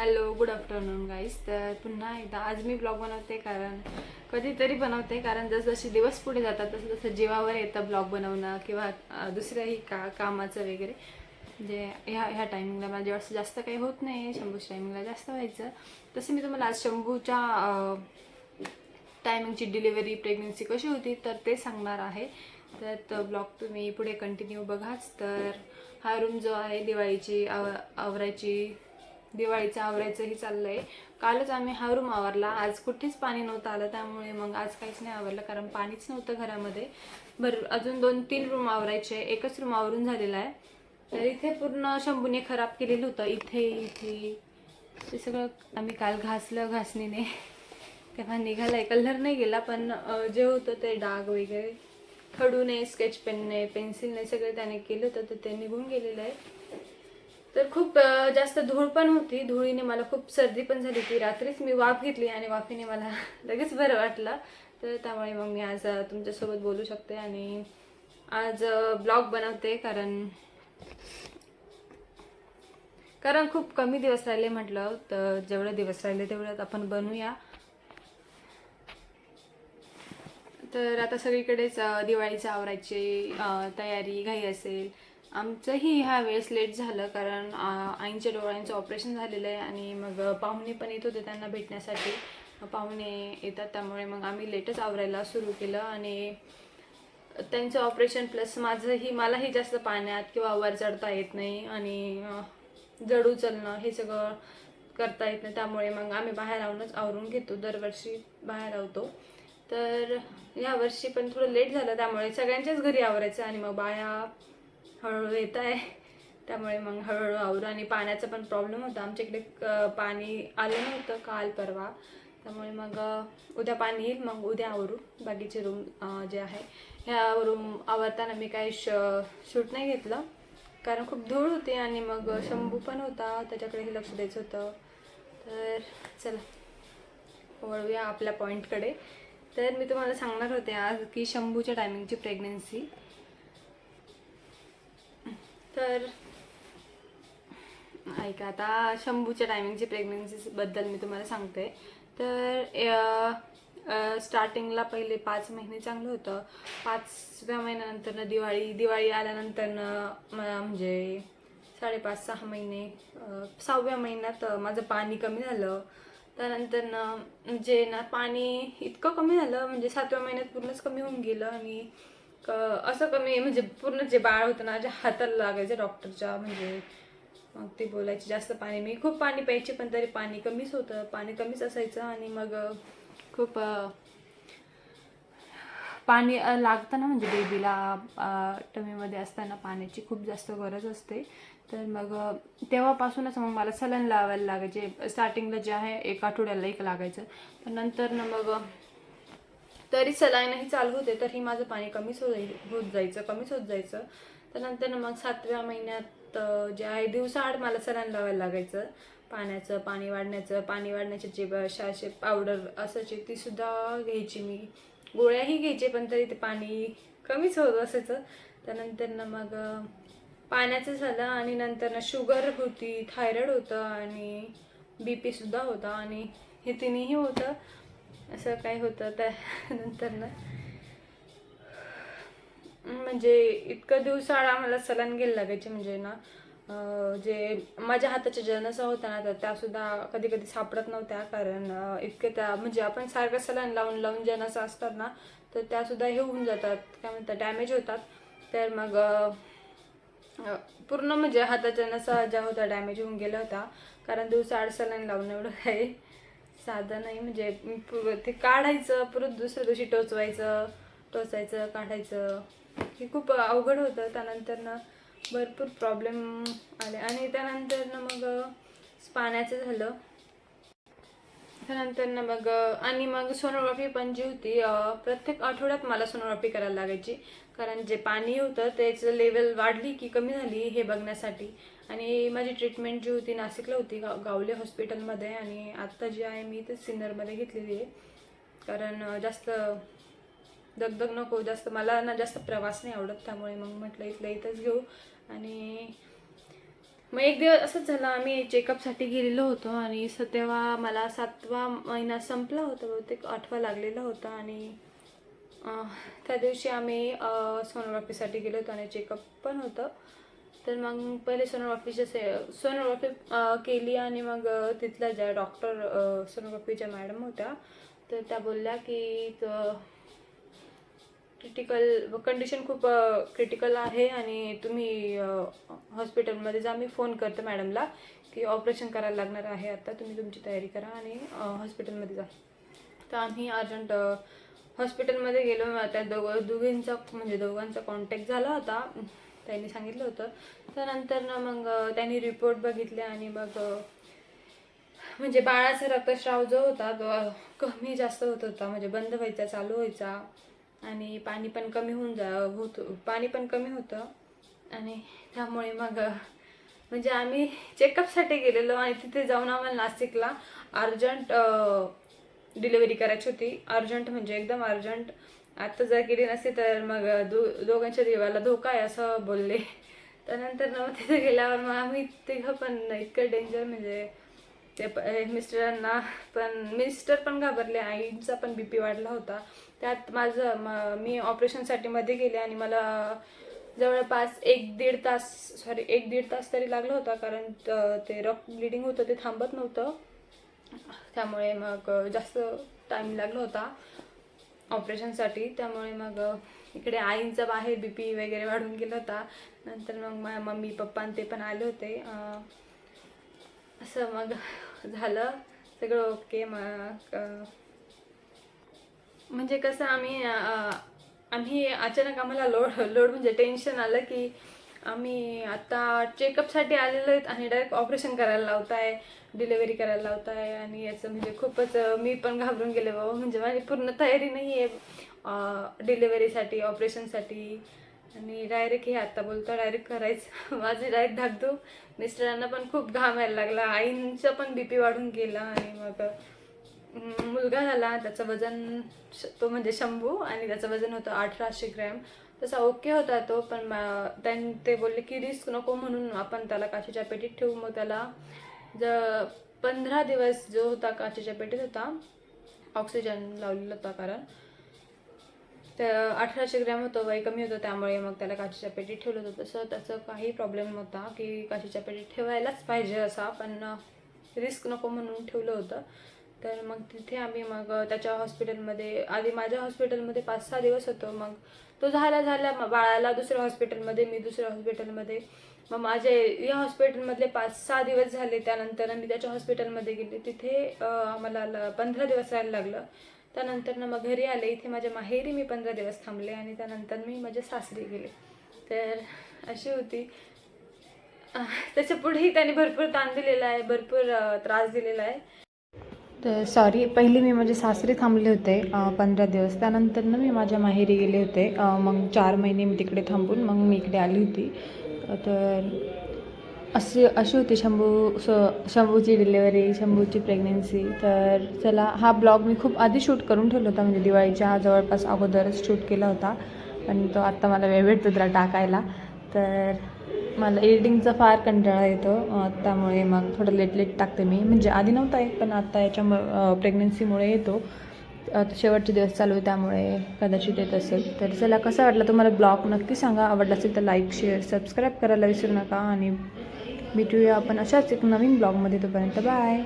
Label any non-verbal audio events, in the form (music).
Hello good afternoon guys तर पुन्हा एकदा आज मी ब्लॉग बनवते कारण कधीतरी बनवते कारण जसजसे दिवस पुढे जातात तसं तसं जीवावर येतं ब्लॉग बनवणं किंवा दुसऱ्याही का कामाचं वगैरे. जे ह्या ह्या टायमिंगला मला जेव्हा जास्त काही होत नाही शंभूच्या टायमिंगला जास्त व्हायचं. तसं मी तुम्हाला आज शंभूच्या टायमिंगची डिलिव्हरी प्रेग्नन्सी कशी होती तर ते सांगणार आहे. तर ब्लॉग तुम्ही पुढे कंटिन्यू बघाच. तर हा रूम जो आहे दिवाळीची आव आवरायची दिवाळीचं आवरायचंही चाललं आहे कालच आम्ही हा रूम आवरला आज कुठेच पाणी नव्हतं आलं त्यामुळे मग आज काहीच नाही आवरलं कारण पाणीच नव्हतं घरामध्ये. बरं अजून दोन तीन रूम आवरायचे. एकच रूम आवरून झालेला आहे. तर इथे पूर्ण शंभूने खराब केलेलं होतं. इथे इथे. ते सगळं आम्ही काल घासलं घासणीने. तेव्हा निघालाय. कलर नाही गेला पण जे होतं ते डाग वगैरे. खडूने स्केच पेनने पेन्सिलने सगळे त्याने केलं होतं तर ते निघून गेलेलं आहे. तर खूप जास्त धूळ पण होती. धुळीने मला खूप सर्दी पण झाली होती. रात्रीच मी वाफ घेतली आणि वाफीने मला (laughs) लगेच बरं वाटलं. तर त्यामुळे मग मी आज तुमच्यासोबत बोलू शकते आणि आज ब्लॉग बनवते. कारण कारण खूप कमी दिवस राहिले म्हटलं तर जेवढे दिवस राहिले तेवढ्यात आपण बनवूया तर आता सगळीकडेच अ, दिवाळीचं आवरायची तयारी घाई असेल आमचंही ह्या वेळेस लेट झालं कारण आईंच्या डोळ्यांचं ऑपरेशन झालेलं आहे आणि मग पाहुणे पण येत होते त्यांना भेटण्यासाठी. पाहुणे येतात त्यामुळे मग आम्ही लेटच आवरायला सुरू केलं आणि त्यांचं ऑपरेशन प्लस माझंही मलाही जास्त पाण्यात किंवा वर चढता येत नाही आणि जड उचलणं हे सगळं करता येत नाही. त्यामुळे मग आम्ही बाहेर राहूनच आवरून घेतो. दरवर्षी बाहेर राहतो तर या वर्षी पण थोडं लेट झालं त्यामुळे सगळ्यांच्याच घरी आवरायचं आणि मग बाया हळूहळू येत आहे. त्यामुळे मग हळूहळू आवरू आणि पाण्याचा पण प्रॉब्लेम होता. आमच्या इकडे पाणी आलं नव्हतं काल परवा. त्यामुळे मग उद्या पाणी येईल मग उद्या आवरू. बाकीचे रूम जे आहे ह्या रूम आवरताना मी काही श शूट नाही घेतलं. कारण खूप धूळ होती आणि मग शंभू पण होता. त्याच्याकडेही लक्ष द्यायचं होतं. तर चला वळूया आपल्या पॉईंटकडे तर मी तुम्हाला सांगणार होते आज की शंभूच्या टायमिंगची प्रेग्नेन्सी तर ऐका आता शंभूच्या टायमिंगची प्रेग्नन्सीबद्दल मी तुम्हाला सांगते. तर स्टार्टिंगला पहिले पाच महिने चांगलं होतं. पाचव्या महिन्यानंतरनं दिवाळी दिवाळी आल्यानंतरनं मला म्हणजे साडेपाच सहा महिने सहाव्या महिन्यात माझं पाणी कमी झालं. त्यानंतर म्हणजे ना पाणी इतकं कमी झालं म्हणजे सातव्या महिन्यात पूर्णच कमी होऊन गेलं आणि असं कमी म्हणजे पूर्ण जे बाळ होतं ना जे हाताला लागायचं डॉक्टरच्या म्हणजे मग ते बोलायचे जास्त पाणी. मी खूप पाणी प्यायचे पण तरी पाणी कमीच होतं. पाणी कमीच असायचं आणि मग खूप पाणी लागताना लागतं ना म्हणजे बेबीला टमीमध्ये असताना पाण्याची खूप जास्त गरज असते. तर मग तेव्हापासूनच मग मला सलन लावायला लागायचे. स्टार्टिंगला जे आहे एक आठवड्याला एक लागायचं. पण नंतर ना मग तरी सलाईनही चालू होते तरी माझं पाणी कमीच हो होत जायचं कमीच होत जायचं. त्यानंतर मग सातव्या महिन्यात जे आहे दिवसाआड मला सलाईन लावायला लागायचं. पाण्याचं पाणी वाढण्याचं पाणी वाढण्याचे जे ब- शाशे पावडर असायची ती सुद्धा घ्यायची मी. गोळ्याही घ्यायचे पण तरी ते पाणी कमीच होत असायचं. त्यानंतर ना मग पाण्याचं झालं आणि नंतर ना शुगर होती थायरॉइड होतं आणि बी पीसुद्धा होता आणि हे तिन्हीही होतं. असं काय होतं त्यानंतर ना. म्हणजे इतकं दिवसाळा आम्हाला सलान घ्यायला लागायचे म्हणजे ना जे माझ्या हाताच्या जनसा होत्या ना तर त्यासुद्धा कधी कधी सापडत नव्हत्या. कारण इतके त्या म्हणजे आपण सारखं सलान लावून लावून जनसा असतात ना तर त्यासुद्धा हे होऊन जातात. काय म्हणतात डॅमेज होतात. तर मग पूर्ण म्हणजे हाताच्या नसा ज्या होत्या डॅमेज होऊन गेल्या होत्या. कारण दिवसाआड सलान लावून एवढं काही साधं नाही म्हणजे ते काढायचं परत दुसऱ्या दिवशी टोचवायचं टोचायचं काढायचं. हे खूप अवघड होतं. त्यानंतर ना भरपूर प्रॉब्लेम आले. आणि त्यानंतर ना मग पाण्याचं झालं. त्यानंतर ना मग आणि मग सोनोग्राफी पण जी होती प्रत्येक आठवड्यात मला सोनोग्राफी करायला लागायची. कारण जे पाणी होतं त्याचं लेवल वाढली की कमी झाली हे बघण्यासाठी. आणि माझी ट्रीटमेंट जी होती नाशिकला होती गाव गावले हॉस्पिटलमध्ये आणि आत्ता जी आहे मी ते सिन्नरमध्ये घेतलेली आहे. कारण जास्त दगदग नको जास्त मला ना जास्त प्रवास नाही आवडत त्यामुळे मग म्हटलं इथलं इथंच घेऊ. आणि मग एक दिवस असंच झालं आम्ही चेकअपसाठी गेलेलो होतो आणि स तेव्हा मला सातवा महिना संपला होता बहुतेक आठवा लागलेला होता आणि त्या दिवशी आम्ही सोनोग्राफीसाठी गेलो होतो आणि चेकअप पण होतं. तर मग पहिले सोनोग्राफीच्या से सोनोग्राफी केली आणि मग तिथल्या ज्या डॉक्टर सोनोग्राफीच्या मॅडम होत्या तर त्या बोलल्या की क्रिटिकल कंडिशन खूप क्रिटिकल आहे आणि तुम्ही हॉस्पिटलमध्ये जा. मी फोन करते मॅडमला की ऑपरेशन करायला लागणार आहे आता. तुम्ही तुमची तयारी करा आणि हॉस्पिटलमध्ये जा. तर आम्ही अर्जंट हॉस्पिटलमध्ये गेलो. मग त्या दोघं दोघींचा म्हणजे दोघांचा कॉन्टॅक्ट झाला होता. त्यांनी सांगितलं होतं. त्यानंतर ना मग त्यांनी रिपोर्ट बघितले आणि मग म्हणजे बाळाचा रक्तस्राव जो होता तो कमी जास्त होत होता. म्हणजे बंद व्हायचा चालू व्हायचा. आणि पाणी पण कमी होऊन जा होत पाणी पण कमी होतं. आणि त्यामुळे मग म्हणजे आम्ही चेकअपसाठी गेलेलो आणि तिथे जाऊन आम्हाला नाशिकला अर्जंट डिलिव्हरी करायची होती. अर्जंट म्हणजे एकदम अर्जंट. आता जर केली नसती तर मग दो दोघांच्या जीवाला धोका आहे असं बोलले. त्यानंतर ना तिथे गेल्यावर मग आम्ही तिघं पण इतकं डेंजर म्हणजे ते प- मिस्टरांना पण मिस्टर पण घाबरले. आईचा पण बी पी वाढला होता. त्यात माझं म- मी ऑपरेशनसाठी मध्ये गेले आणि मला जवळपास एक दीड तास सॉरी एक दीड तास तरी लागला होता कारण ते रक्त ब्लिडिंग होतं ते थांबत नव्हतं. त्यामुळे मग जास्त टाईम लागला होता. ऑपरेशनसाठी. त्यामुळे मग इकडे आईंचा बाहेर बी पी वगैरे वाढून गेला होता. नंतर मग माझ्या मम्मी पप्पा ते पण आले होते. असं मग झालं. सगळं ओके. मग म्हणजे कसं आम्ही आम्ही अचानक आम्हाला लोड लोड म्हणजे टेन्शन आलं की आम्ही आता चेकअपसाठी आलेलो आहेत आणि डायरेक्ट ऑपरेशन करायला लावताय डिलेवरी करायला लावताय आणि याचं म्हणजे खूपच मी पण घाबरून गेले बाबा. म्हणजे माझी पूर्ण तयारी नाही आहे डिलेवरीसाठी ऑपरेशनसाठी आणि डायरेक्ट हे आता बोलतो डायरेक्ट करायचं. (laughs) माझे डायरेक्ट धाकधूक. मिस्टरांना पण खूप घाम यायला लागला. आईंचा पण बी पी वाढून गेला आणि मग मुलगा झाला त्याचं वजन श- तो म्हणजे शंभू आणि त्याचं वजन होतं अठराशे ग्रॅम. तसा ओके होता तो पण त्यां ते बोलले की रिस्क नको म्हणून आपण त्याला काचेच्या पेटीत ठेवू. मग त्याला ज पंधरा दिवस जो होता काचेच्या पेटीत होता ऑक्सिजन लावलेला होता कारण. तर अठराशे ग्रॅम होतं वय कमी होतं त्यामुळे मग त्याला काचेच्या पेटीत ठेवलं होतं तसं त्याचं काही प्रॉब्लेम नव्हता की काचेच्या पेटीत ठेवायलाच पाहिजे असा पण रिस्क नको म्हणून ठेवलं होतं. तर मग तिथे आम्ही मग त्याच्या हॉस्पिटलमध्ये आधी माझ्या हॉस्पिटलमध्ये पाच सहा दिवस होतो. मग तो झाला झाला. बाळाला दुसऱ्या हॉस्पिटलमध्ये मी दुसऱ्या हॉस्पिटलमध्ये. मग माझे या हॉस्पिटलमधले पाच सहा दिवस झाले. त्यानंतर मी त्याच्या हॉस्पिटलमध्ये गेले. तिथे आम्हाला ल- पंधरा दिवस राहायला लागलं. त्यानंतर ना मग घरी आले. इथे माझ्या माहेरी मी पंधरा दिवस थांबले आणि त्यानंतर मी माझ्या सासरी गेले. तर अशी होती. त्याच्या पुढेही त्याने भरपूर ताण दिलेला आहे भरपूर त्रास दिलेला आहे. तर सॉरी पहिले मी माझे सासरे थांबले होते पंधरा दिवस. त्यानंतर ना मी माझ्या माहेरी गेले होते. मग चार महिने मी तिकडे थांबून मग मी इकडे आली होती. तर असे अशी होती शंभू स शंभूची डिलेवरी शंभूची प्रेग्नेन्सी तर चला हा ब्लॉग मी खूप आधी शूट करून ठेवला होता. म्हणजे दिवाळीच्या जवळपास अगोदरच शूट केला होता. पण तो आत्ता मला वेळ भेटतो त्याला टाकायला. तर मला एडिटिंगचा फार कंटाळा येतो त्यामुळे मग थोडं लेट लेट टाकते मी. म्हणजे आधी नव्हता येत पण आत्ता याच्या प्रेग्नन्सीमुळे येतो. शेवटचे दिवस चालू आहे त्यामुळे कदाचित येत असेल. तर चला कसा वाटला तुम्हाला ब्लॉग? नक्की सांगा. आवडला असेल तर लाईक शेअर सबस्क्राईब करायला विसरू नका. आणि भेटूया आपण अशाच एक नवीन ब्लॉगमध्ये तोपर्यंत. बाय